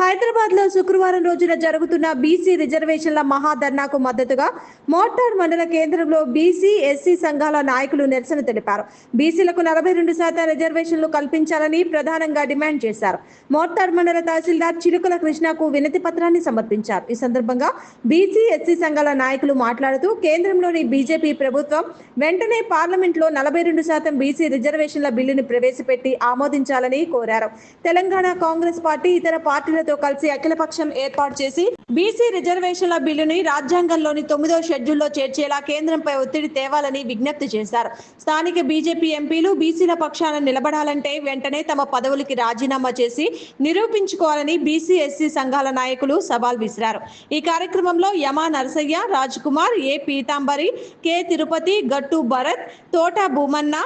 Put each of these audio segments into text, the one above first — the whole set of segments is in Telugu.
హైదరాబాద్లో శుక్రవారం రోజున జరుగుతున్న బీసీ రిజర్వేషన్ల మహాధర్నాకు మద్దతుగా మోటార్ మండల కేంద్రంలో బీసీ ఎస్సీ సంఘాల నాయకులు నిరసన తెలిపారు. బీసీలకు నలభై రెండు శాతం రిజర్వేషన్లు కల్పించాలని ప్రధానంగా డిమాండ్ చేశారు. మోటార్ మండల తహసీల్దార్ చిలుకల కృష్ణకు వినతి పత్రాన్ని సమర్పించారు. ఈ సందర్భంగా బీసీ ఎస్సీ సంఘాల నాయకులు మాట్లాడుతూ కేంద్రంలోని బీజేపీ ప్రభుత్వం వెంటనే పార్లమెంట్లో నలభై రెండు శాతం బీసీ రిజర్వేషన్ల బిల్లును ప్రవేశపెట్టి ఆమోదించాలని కోరారు. తెలంగాణ కాంగ్రెస్ పార్టీ ఇతర పార్టీలతో కలిసి అఖిలపక్షం ఏర్పాటు చేసి బీసీ రిజర్వేషన్ల బిల్లుని రాజ్యాంగంలోని తొమ్మిదో షెడ్యూల్లో చేర్చేలా కేంద్రంపై ఒత్తిడి తేవాలని విజ్ఞప్తి చేశారు. స్థానిక బీజేపీ ఎంపీలు బీసీల పక్షాన నిలబడాలంటే వెంటనే తమ పదవులకి రాజీనామా చేసి నిరూపించుకోవాలని బీసీ ఎస్సీ సంఘాల నాయకులు సవాల్ విసిరారు. ఈ కార్యక్రమంలో Yama Narasaiah Raj Kumar A Pitambari K Tirupati Gattu Bharat Thota Bhumanna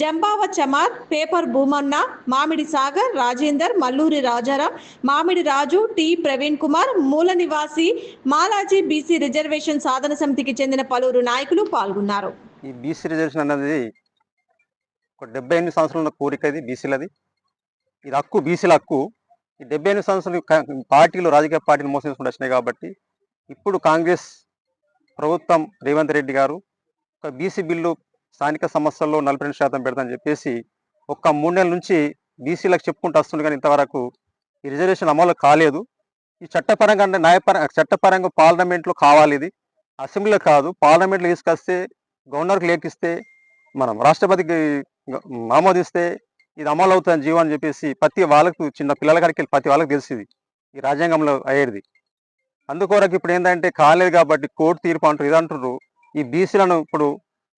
Jambava Chamar paper Bhumanna Mamidi Sagar Rajender Malluri Rajaram మామిడి రాజు టి. ప్రవీణ్ కుమార్ మూల నివాసి మాలాజీ బీసీ రిజర్వేషన్ సాధన సమితికి చెందిన పలువురు నాయకులు పాల్గొన్నారు. ఈ బీసీ రిజర్వేషన్ అన్నది ఒక డెబ్బై ఎనిమిది సంవత్సరాల కోరిక ఇది బీసీలది ఇది హక్కు బీసీల హక్కు ఈ డెబ్బై ఎనిమిది సంవత్సరాలు పార్టీలు రాజకీయ పార్టీలు మోసం చేసుకుంటూ వచ్చినాయి కాబట్టి ఇప్పుడు కాంగ్రెస్ ప్రభుత్వం రేవంత్ రెడ్డి గారు ఒక బీసీ బిల్లు స్థానిక సమస్యల్లో నలభై రెండు శాతం పెడతాని చెప్పేసి ఒక్క మూడు నెలల నుంచి బీసీలకు చెప్పుకుంటూ వస్తుంది కానీ ఇంతవరకు ఈ రిజర్వేషన్ అమలు కాలేదు. ఈ చట్టపరంగా అంటే న్యాయపరంగా చట్టపరంగా పార్లమెంట్లో కావాలి ఇది. అసెంబ్లీలో కాదు పార్లమెంట్లో తీసుకొస్తే గవర్నర్కి లేఖిస్తే మనం రాష్ట్రపతికి ఆమోదిస్తే ఇది అమలు అవుతుంది జీవో అని చెప్పేసి ప్రతి వాళ్ళకు చిన్న పిల్లల కాడికి వెళ్ళి ప్రతి వాళ్ళకి తెలిసింది ఈ రాజ్యాంగంలో అయ్యేది. అందుకొరకు ఇప్పుడు ఏంటంటే కాలేదు కాబట్టి కోర్టు తీర్పు అంటారు ఇది అంటారు ఈ బీసీలను ఇప్పుడు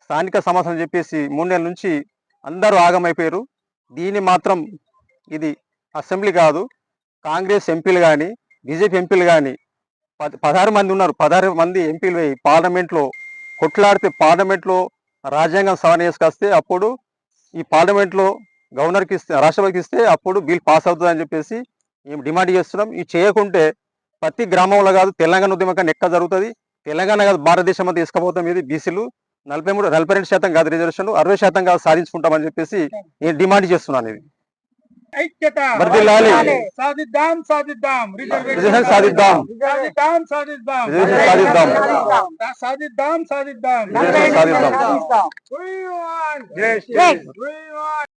స్థానిక సమస్యలు చెప్పేసి మూడు నెలల నుంచి అందరూ ఆగమైపోయారు. దీన్ని మాత్రం ఇది అసెంబ్లీ కాదు కాంగ్రెస్ ఎంపీలు కానీ బీజేపీ ఎంపీలు కానీ పద పదహారు మంది ఉన్నారు. పదహారు మంది ఎంపీలు పోయి పార్లమెంట్లో కొట్లాడితే పార్లమెంట్లో రాజ్యాంగం సవరణ చేసుకొస్తే అప్పుడు ఈ పార్లమెంట్లో గవర్నర్కి ఇస్తే రాష్ట్రపతికి ఇస్తే అప్పుడు బిల్ పాస్ అవుతుంది అని చెప్పేసి మేము డిమాండ్ చేస్తున్నాం. ఇది చేయకుంటే ప్రతి గ్రామంలో కాదు తెలంగాణ ఉద్యమం కానీ ఎక్కడ జరుగుతుంది? తెలంగాణ కాదు భారతదేశం అంతా తీసుకుపోతాం ఇది బీసీలు నలభై మూడు నలభై రెండు శాతం కాదు రిజర్వేషన్ అరవై శాతం కాదు సాధించుకుంటామని చెప్పేసి నేను డిమాండ్ చేస్తున్నాను ఇది. ఐక్యత. వర్ధిల్లాలి. సాధిద్దాం సాధిద్దాం. రిజర్వేషన్ సాధిద్దాం. సాధిద్దాం. సాధిద్దాం రిజర్వేషన్ సాధిద్దాం. సాధిద్దాం సాధిద్దాం. రిజర్వేషన్ సాధిద్దాం.